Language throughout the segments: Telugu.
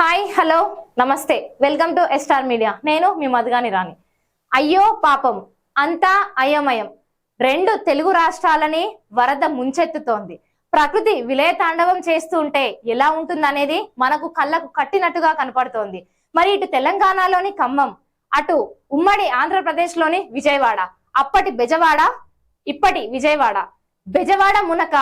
హాయ్ హలో నమస్తే. Welcome to Star media. నేను మీ మధుగాని రాణి. అయ్యో పాపం. అంతా అయోమయం. రెండు తెలుగు రాష్ట్రాలని వరద ముంచెత్తుతోంది. ప్రకృతి విలయతాండవం చేస్తూ ఉంటే ఎలా ఉంటుందనేది మనకు కళ్ళకు కట్టినట్టుగా కనపడుతోంది. మరి ఇటు తెలంగాణలోని ఖమ్మం అటు ఉమ్మడి ఆంధ్రప్రదేశ్లోని విజయవాడ అప్పటి బెజవాడ ఇప్పటి విజయవాడ. బెజవాడ మునక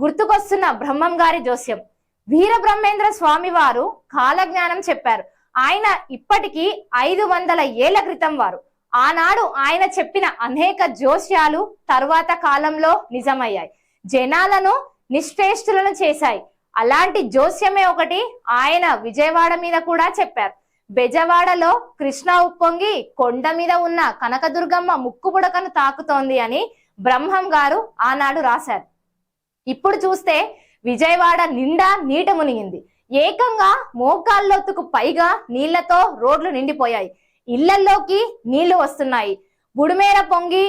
గుర్తుకొస్తున్న బ్రహ్మం గారి జోస్యం. వీరబ్రహ్మేంద్ర స్వామి వారు కాలజ్ఞానం చెప్పారు. ఆయన ఇప్పటికీ ఐదు వందల ఏళ్ళ క్రితం వారు. ఆనాడు ఆయన చెప్పిన అనేక జోస్యాలు తరువాత కాలంలో నిజమయ్యాయి. జనాలను నిశ్రేష్ఠులను చేశాయి. అలాంటి జోస్యమే ఒకటి ఆయన విజయవాడ మీద కూడా చెప్పారు. బెజవాడలో కృష్ణ ఉప్పొంగి కొండ మీద ఉన్న కనకదుర్గమ్మ ముక్కుబుడకను తాకుతోంది అని బ్రహ్మం గారు ఆనాడు రాశారు. ఇప్పుడు చూస్తే విజయవాడ నిండా నీట మునిగింది. ఏకంగా మోకాళ్ళొత్తుకు పైగా నీళ్ళతో రోడ్లు నిండిపోయాయి. ఇళ్ళల్లోకి నీళ్ళు వస్తున్నాయి. బుడిమేర పొంగి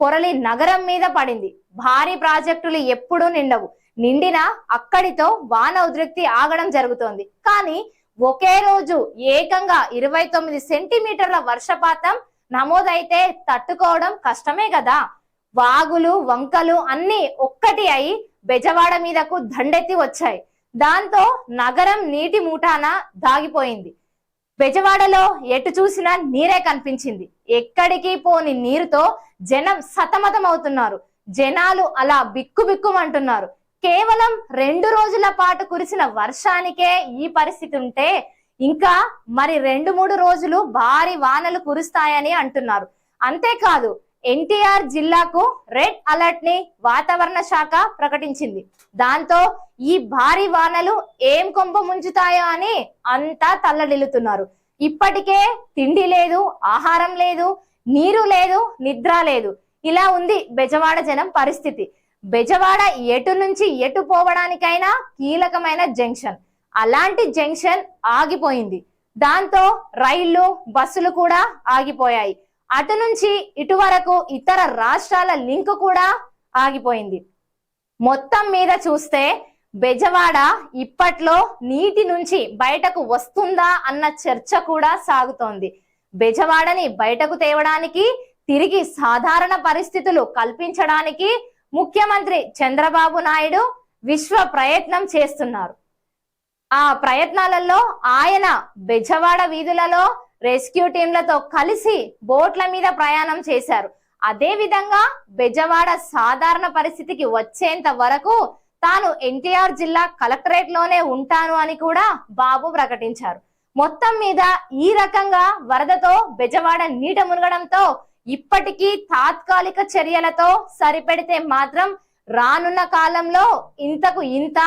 పొరలి నగరం మీద పడింది. భారీ ప్రాజెక్టులు ఎప్పుడూ నిండవు. నిండిన అక్కడితో వాన ఉద్రిక్తి ఆగడం జరుగుతోంది. కానీ ఒకే రోజు ఏకంగా ఇరవై తొమ్మిది సెంటీమీటర్ల వర్షపాతం నమోదైతే తట్టుకోవడం కష్టమే కదా. వాగులు వంకలు అన్ని ఒక్కటి అయి బెజవాడ మీదకు దండెత్తి వచ్చాయి. దాంతో నగరం నీటి మూటాన దాగిపోయింది. బెజవాడలో ఎటు చూసినా నీరే కనిపించింది. ఎక్కడికి పోని నీరుతో జనం సతమతం అవుతున్నారు జనాలు అలా బిక్కు బిక్కుమంటున్నారు. కేవలం రెండు రోజుల పాటు కురిసిన వర్షానికే ఈ పరిస్థితి ఉంటే ఇంకా మరి రెండు మూడు రోజులు భారీ వానలు కురుస్తాయని అంటున్నారు. అంతేకాదు ఎన్టీఆర్ జిల్లాకు రెడ్ అలర్ట్ని వాతావరణ శాఖ ప్రకటించింది. దాంతో ఈ భారీ వానలు ఏం కొంప ముంచుతాయో అని అంతా తల్లడిల్లుతున్నారు. ఇప్పటికే తిండి లేదు ఆహారం లేదు నీరు లేదు నిద్ర లేదు. ఇలా ఉంది బెజవాడ జనం పరిస్థితి. బెజవాడ ఎటు నుంచి ఎటు పోవడానికైనా కీలకమైన జంక్షన్. అలాంటి జంక్షన్ ఆగిపోయింది. దాంతో రైళ్ళు బస్సులు కూడా ఆగిపోయాయి. అటు నుంచి ఇటు వరకు ఇతర రాష్ట్రాల లింక్ కూడా ఆగిపోయింది. మొత్తం మీద చూస్తే బెజవాడ ఇప్పట్లో నీటి నుంచి బయటకు వస్తుందా అన్న చర్చ కూడా సాగుతోంది. బెజవాడని బయటకు తేవడానికి తిరిగి సాధారణ పరిస్థితులు కల్పించడానికి ముఖ్యమంత్రి చంద్రబాబు నాయుడు విశ్వ ప్రయత్నం చేస్తున్నారు. ఆ ప్రయత్నాలలో ఆయన బెజవాడ వీధులలో రెస్క్యూ టీంలతో కలిసి బోట్ల మీద ప్రయాణం చేశారు. అదే విధంగా బెజవాడ సాధారణ పరిస్థితికి వచ్చేంత వరకు తాను ఎన్టీఆర్ జిల్లా కలెక్టరేట్లోనే ఉంటాను అని కూడా బాబు ప్రకటించారు. మొత్తం మీద ఈ రకంగా వరదతో బెజవాడ నీట మునగడంతో ఇప్పటికీ తాత్కాలిక చర్యలతో సరిపెడితే మాత్రం రానున్న కాలంలో ఇంతకు ఇంత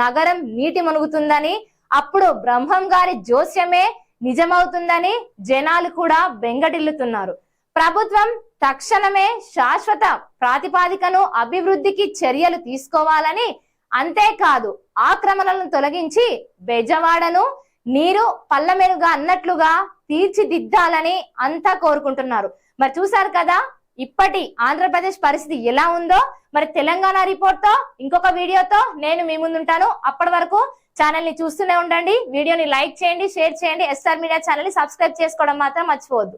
నగరం నీటి మునుగుతుందని అప్పుడు బ్రహ్మం గారి జోస్యమే నిజమవుతుందని జనాలు కూడా బెంగటిల్లుతున్నారు. ప్రభుత్వం తక్షణమే శాశ్వత ప్రాతిపాదికను అభివృద్ధికి చర్యలు తీసుకోవాలని అంతేకాదు ఆక్రమణలను తొలగించి బెజవాడను నీరు పల్లమెరుగా అన్నట్లుగా తీర్చిదిద్దాలని అంతా కోరుకుంటున్నారు. మరి చూసారు కదా ఇప్పటి ఆంధ్రప్రదేశ్ పరిస్థితి ఎలా ఉందో మరి తెలంగాణ రిపోర్ట్తో ఇంకొక వీడియోతో నేను మీ ముందుంటాను. అప్పటి వరకు ఛానల్ని చూస్తూనే ఉండండి. వీడియోని లైక్ చేయండి షేర్ చేయండి. ఎస్ఆర్ మీడియా ఛానల్ని సబ్స్క్రైబ్ చేసుకోవడం మాత్రం మర్చిపోవద్దు.